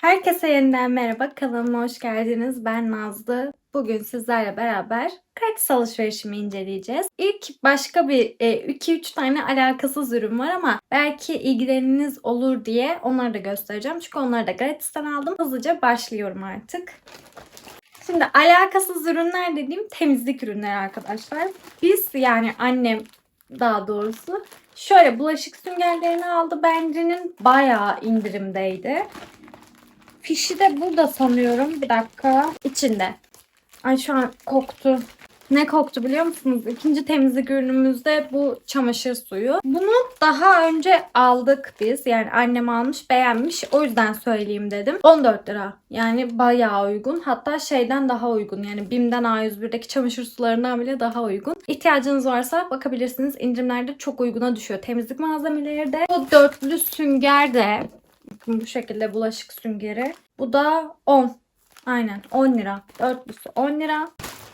Herkese yeniden merhaba. Kanalıma hoş geldiniz. Ben Nazlı. Bugün sizlerle beraber gratis alışverişimi inceleyeceğiz. İlk başka bir 2-3 tane alakasız ürün var ama belki ilgileniniz olur diye onları da göstereceğim. Çünkü onları da gratisten aldım. Hızlıca başlıyorum artık. Şimdi alakasız ürünler dediğim temizlik ürünleri arkadaşlar. Biz yani annem daha doğrusu şöyle bulaşık süngerlerini aldı. Bence'nin bayağı indirimdeydi. Fişi de burada sanıyorum. Bir dakika. İçinde. Ay şu an koktu. Ne koktu biliyor musunuz? İkinci temizlik ürünümüzde bu çamaşır suyu. Bunu daha önce aldık biz. Yani annem almış beğenmiş. O yüzden söyleyeyim dedim. 14 lira. Yani bayağı uygun. Hatta şeyden daha uygun. Yani BİM'den A101'deki çamaşır sularından bile daha uygun. İhtiyacınız varsa bakabilirsiniz. İndirimlerde çok uyguna düşüyor. Temizlik malzemeleri de. Bu dörtlü sünger de Bakın bu şekilde bulaşık süngeri. Bu da 10. Aynen 10 lira. Dörtlüsü 10 lira.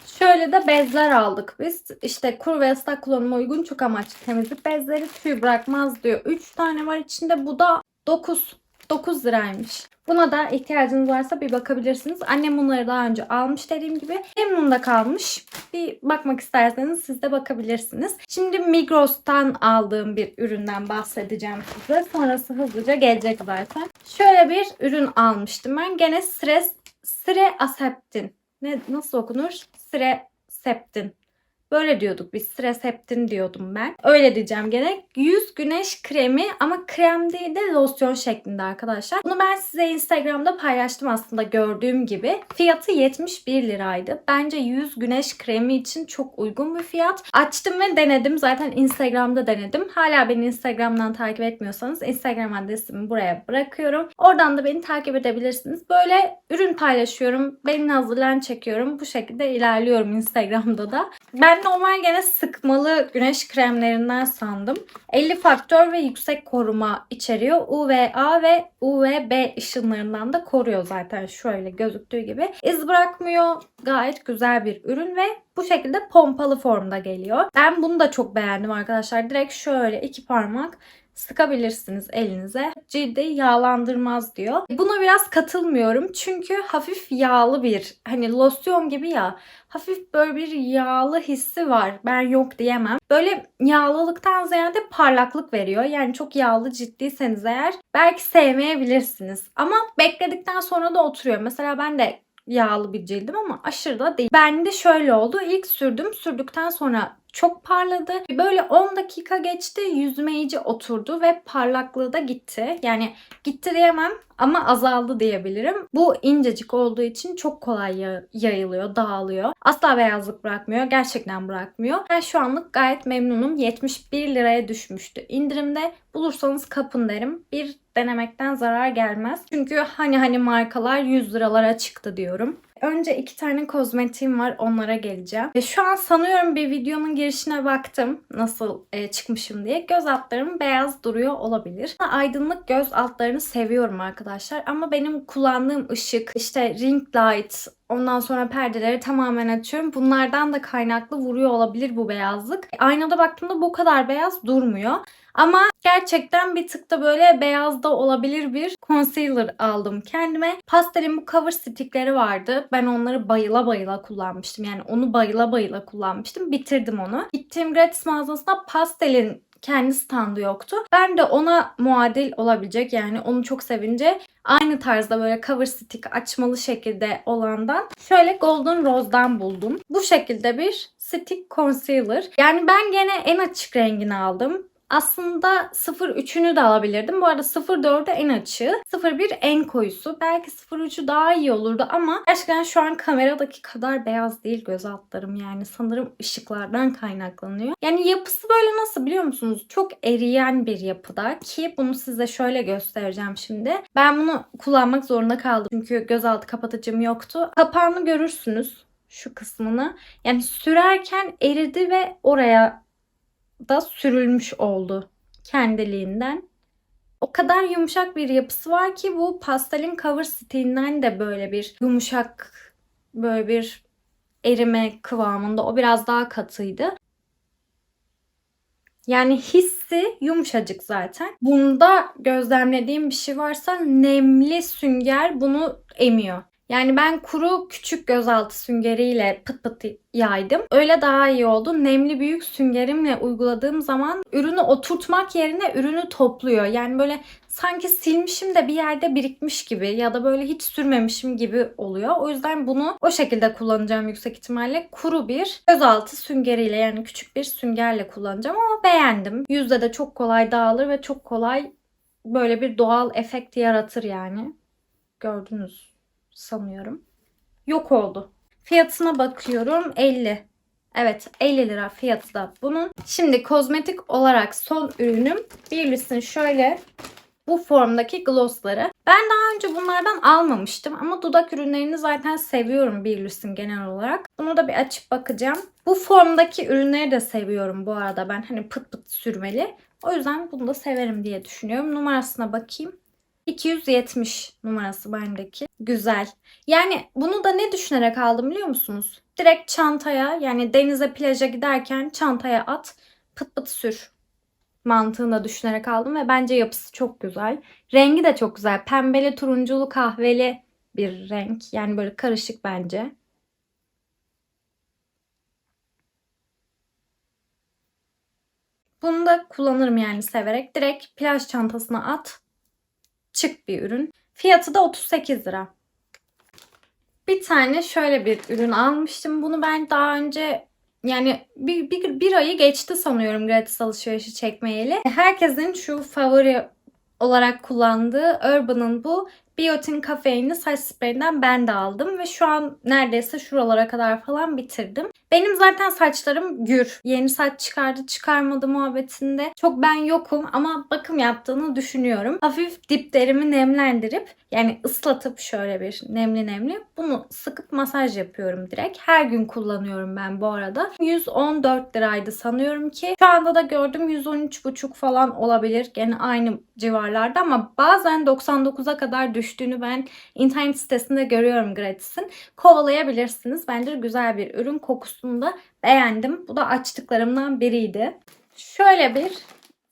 Şöyle de bezler aldık biz. İşte kur ve ıslak kullanıma uygun çok amaçlı temizlik bezleri. Tüy bırakmaz diyor. 3 tane var içinde. Bu da 9. 9 liraymış. Buna da ihtiyacınız varsa bir bakabilirsiniz. Annem bunları daha önce almış dediğim gibi. Memnun da kalmış. Bir bakmak isterseniz siz de bakabilirsiniz. Şimdi Migros'tan aldığım bir üründen bahsedeceğim size. Sonrası hızlıca gelecek zaten. Şöyle bir ürün almıştım ben. Gene stres, Sire Aseptin. Ne, nasıl okunur? Sire Septin. Böyle diyorduk biz. Streseptin diyordum ben. Öyle diyeceğim gene. Yüz güneş kremi ama krem değil de losyon şeklinde arkadaşlar. Bunu ben size Instagram'da paylaştım aslında gördüğüm gibi. Fiyatı 71 liraydı. Bence yüz güneş kremi için çok uygun bir fiyat. Açtım ve denedim. Zaten Instagram'da denedim. Hala beni Instagram'dan takip etmiyorsanız Instagram adresimi buraya bırakıyorum. Oradan da beni takip edebilirsiniz. Böyle ürün paylaşıyorum. Benim hazırlan çekiyorum. Bu şekilde ilerliyorum Instagram'da da. Ben normal gene sıkmalı güneş kremlerinden sandım. 50 faktör ve yüksek koruma içeriyor. UVA ve UVB ışınlarından da koruyor zaten şöyle gözüktüğü gibi. İz bırakmıyor. Gayet güzel bir ürün ve bu şekilde pompalı formda geliyor. Ben bunu da çok beğendim arkadaşlar. Direkt şöyle iki parmak sıkabilirsiniz elinize. Cildi yağlandırmaz diyor. Buna biraz katılmıyorum çünkü hafif yağlı bir hani losyon gibi ya hafif böyle bir yağlı hissi var. Ben yok diyemem. Böyle yağlılıktan ziyade parlaklık veriyor. Yani çok yağlı ciddiyseniz eğer belki sevmeyebilirsiniz. Ama bekledikten sonra da oturuyor. Mesela ben de yağlı bir cildim ama aşırı da değil. Ben de şöyle oldu. İlk sürdüm. Sürdükten sonra çok parladı. Böyle 10 dakika geçti yüzüme iyice oturdu ve parlaklığı da gitti. Yani gitti diyemem ama azaldı diyebilirim. Bu incecik olduğu için çok kolay yayılıyor, dağılıyor. Asla beyazlık bırakmıyor. Gerçekten bırakmıyor. Ben şu anlık gayet memnunum. 71 liraya düşmüştü. İndirimde bulursanız kapın derim. Bir denemekten zarar gelmez. Çünkü hani hani markalar 100 liralara çıktı diyorum. Önce iki tane kozmetiğim var. Onlara geleceğim. Ve şu an sanıyorum bir videonun girişine baktım. Nasıl e, çıkmışım diye. Göz altlarım beyaz duruyor olabilir. Aydınlık göz altlarını seviyorum arkadaşlar. Ama benim kullandığım ışık, işte ring light, Ondan sonra perdeleri tamamen açıyorum. Bunlardan da kaynaklı vuruyor olabilir bu beyazlık. Aynada baktığımda bu kadar beyaz durmuyor. Ama gerçekten bir tık da böyle beyazda olabilir bir concealer aldım kendime. Pastelin bu cover stickleri vardı. Ben onları bayıla bayıla kullanmıştım. Yani onu bayıla bayıla kullanmıştım. Bitirdim onu. Gittiğim gratis mağazasında pastelin kendi standı yoktu. Ben de ona muadil olabilecek yani onu çok sevince aynı tarzda böyle cover stick açmalı şekilde olandan şöyle Golden Rose'dan buldum. Bu şekilde bir stick concealer. Yani ben gene en açık rengini aldım. Aslında 03'ünü de alabilirdim. Bu arada 04'ü en açığı. 01 en koyusu. Belki 03'ü daha iyi olurdu ama gerçekten şu an kameradaki kadar beyaz değil göz altlarım yani. Sanırım ışıklardan kaynaklanıyor. Yani yapısı böyle nasıl biliyor musunuz? Çok eriyen bir yapıda ki bunu size şöyle göstereceğim şimdi. Ben bunu kullanmak zorunda kaldım. Çünkü gözaltı kapatıcım yoktu. Kapağını görürsünüz şu kısmını. Yani sürerken eridi ve oraya da sürülmüş oldu kendiliğinden. O kadar yumuşak bir yapısı var ki bu pastelin cover stick'inden de böyle bir yumuşak böyle bir erime kıvamında. O biraz daha katıydı. Yani hissi yumuşacık zaten. Bunda gözlemlediğim bir şey varsa nemli sünger bunu emiyor. Yani ben kuru küçük gözaltı süngeriyle pıt pıt yaydım. Öyle daha iyi oldu. Nemli büyük süngerimle uyguladığım zaman ürünü oturtmak yerine ürünü topluyor. Yani böyle sanki silmişim de bir yerde birikmiş gibi ya da böyle hiç sürmemişim gibi oluyor. O yüzden bunu o şekilde kullanacağım yüksek ihtimalle. Kuru bir gözaltı süngeriyle yani küçük bir süngerle kullanacağım ama beğendim. Yüzde de çok kolay dağılır ve çok kolay böyle bir doğal efekt yaratır yani. Gördünüz sanıyorum. Yok oldu. Fiyatına bakıyorum 50. Evet 50 lira fiyatı da bunun. Şimdi kozmetik olarak son ürünüm Billys'in şöyle bu formdaki glossları. Ben daha önce bunlardan almamıştım ama dudak ürünlerini zaten seviyorum Billys'in genel olarak. Bunu da bir açıp bakacağım. Bu formdaki ürünleri de seviyorum bu arada ben hani pıt pıt sürmeli. O yüzden bunu da severim diye düşünüyorum. Numarasına bakayım. 270 numarası bendeki. Güzel. Yani bunu da ne düşünerek aldım biliyor musunuz? Direkt çantaya yani denize plaja giderken çantaya at pıt pıt sür mantığında düşünerek aldım ve bence yapısı çok güzel. Rengi de çok güzel. Pembeli, turunculu, kahveli bir renk. Yani böyle karışık bence. Bunu da kullanırım yani severek. Direkt plaj çantasına at. Çık bir ürün. Fiyatı da 38 lira. Bir tane şöyle bir ürün almıştım. Bunu ben daha önce yani bir, bir, bir ayı geçti sanıyorum gratis alışverişi çekmeyeli. Herkesin şu favori olarak kullandığı Urban'ın bu Biotin kafeinli saç spreyinden ben de aldım ve şu an neredeyse şuralara kadar falan bitirdim. Benim zaten saçlarım gür. Yeni saç çıkardı çıkarmadı muhabbetinde. Çok ben yokum ama bakım yaptığını düşünüyorum. Hafif diplerimi nemlendirip yani ıslatıp şöyle bir nemli nemli bunu sıkıp masaj yapıyorum direkt. Her gün kullanıyorum ben bu arada. 114 liraydı sanıyorum ki. Şu anda da gördüm 113,5 falan olabilir. Gene aynı civarlarda ama bazen 99'a kadar düştüğünü ben internet sitesinde görüyorum gratis'in. Kovalayabilirsiniz. Bence güzel bir ürün kokusu konusunda beğendim. Bu da açtıklarımdan biriydi. Şöyle bir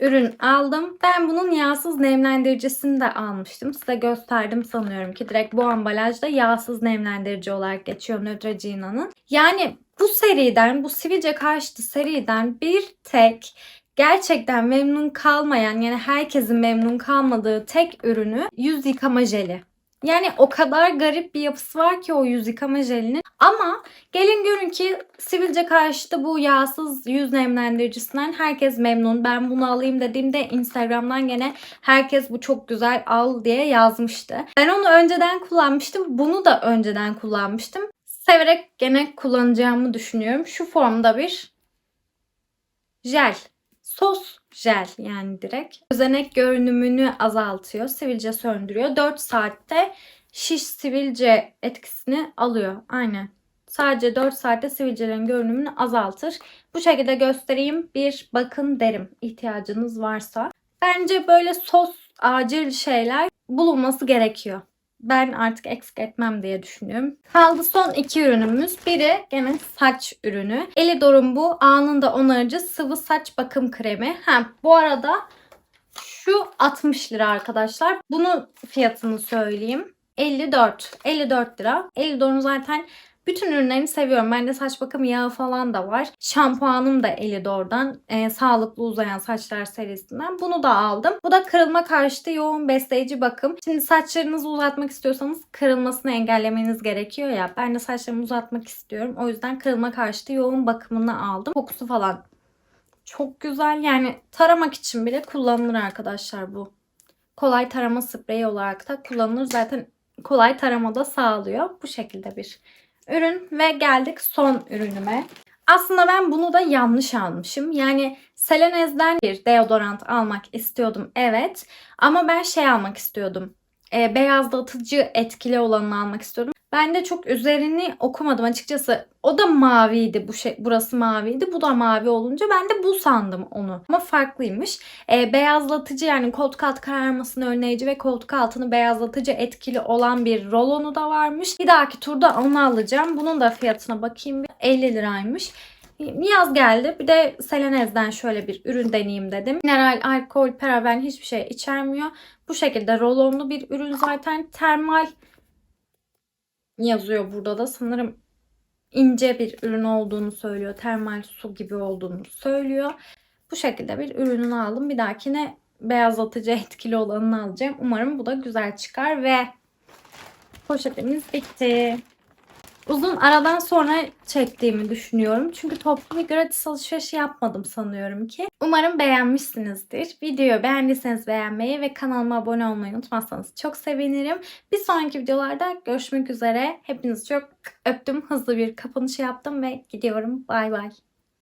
ürün aldım. Ben bunun yağsız nemlendiricisini de almıştım. Size gösterdim sanıyorum ki direkt bu ambalajda yağsız nemlendirici olarak geçiyor Neutrogena'nın. Yani bu seriden, bu sivilce karşıtı seriden bir tek gerçekten memnun kalmayan yani herkesin memnun kalmadığı tek ürünü yüz yıkama jeli. Yani o kadar garip bir yapısı var ki o yüz yıkama jelinin. Ama gelin görün ki sivilce karşıtı bu yağsız yüz nemlendiricisinden herkes memnun. Ben bunu alayım dediğimde Instagram'dan gene herkes bu çok güzel al diye yazmıştı. Ben onu önceden kullanmıştım. Bunu da önceden kullanmıştım. Severek gene kullanacağımı düşünüyorum. Şu formda bir jel. Sos jel yani direkt. Özenek görünümünü azaltıyor. Sivilce söndürüyor. 4 saatte şiş sivilce etkisini alıyor. Aynen. Sadece 4 saatte sivilcelerin görünümünü azaltır. Bu şekilde göstereyim. Bir bakın derim ihtiyacınız varsa. Bence böyle sos acil şeyler bulunması gerekiyor ben artık eksik etmem diye düşünüyorum. Kaldı son iki ürünümüz. Biri gene saç ürünü. Elidor'un bu anında onarıcı sıvı saç bakım kremi. Ha, bu arada şu 60 lira arkadaşlar. Bunun fiyatını söyleyeyim. 54. 54 lira. Elidor'un zaten bütün ürünlerini seviyorum. Bende saç bakım yağı falan da var. Şampuanım da Elidor'dan. E, sağlıklı uzayan saçlar serisinden. Bunu da aldım. Bu da kırılma karşıtı yoğun besleyici bakım. Şimdi saçlarınızı uzatmak istiyorsanız kırılmasını engellemeniz gerekiyor ya. Ben de saçlarımı uzatmak istiyorum. O yüzden kırılma karşıtı yoğun bakımını aldım. Kokusu falan çok güzel. Yani taramak için bile kullanılır arkadaşlar bu. Kolay tarama spreyi olarak da kullanılır. Zaten kolay taramada sağlıyor. Bu şekilde bir ürün ve geldik son ürünüme. Aslında ben bunu da yanlış almışım. Yani Selenez'den bir deodorant almak istiyordum evet. Ama ben şey almak istiyordum. E, beyazlatıcı etkili olanını almak istiyordum. Ben de çok üzerini okumadım açıkçası. O da maviydi bu şey burası maviydi. Bu da mavi olunca ben de bu sandım onu. Ama farklıymış. E, beyazlatıcı yani koltuk altı kararmasını önleyici ve koltuk altını beyazlatıcı etkili olan bir rolonu da varmış. Bir dahaki turda onu alacağım. Bunun da fiyatına bakayım. 50 liraymış. Yaz geldi. Bir de Selenez'den şöyle bir ürün deneyeyim dedim. Mineral, alkol, paraben hiçbir şey içermiyor. Bu şekilde rolonlu bir ürün zaten. Termal yazıyor burada da. Sanırım ince bir ürün olduğunu söylüyor. Termal su gibi olduğunu söylüyor. Bu şekilde bir ürününü aldım. Bir dahakine beyazlatıcı etkili olanını alacağım. Umarım bu da güzel çıkar ve poşetimiz bitti. Uzun aradan sonra çektiğimi düşünüyorum. Çünkü toplu gratis alışverişi yapmadım sanıyorum ki. Umarım beğenmişsinizdir. Videoyu beğendiyseniz beğenmeyi ve kanalıma abone olmayı unutmazsanız çok sevinirim. Bir sonraki videolarda görüşmek üzere. Hepinizi çok öptüm. Hızlı bir kapanış yaptım ve gidiyorum. Bay bay.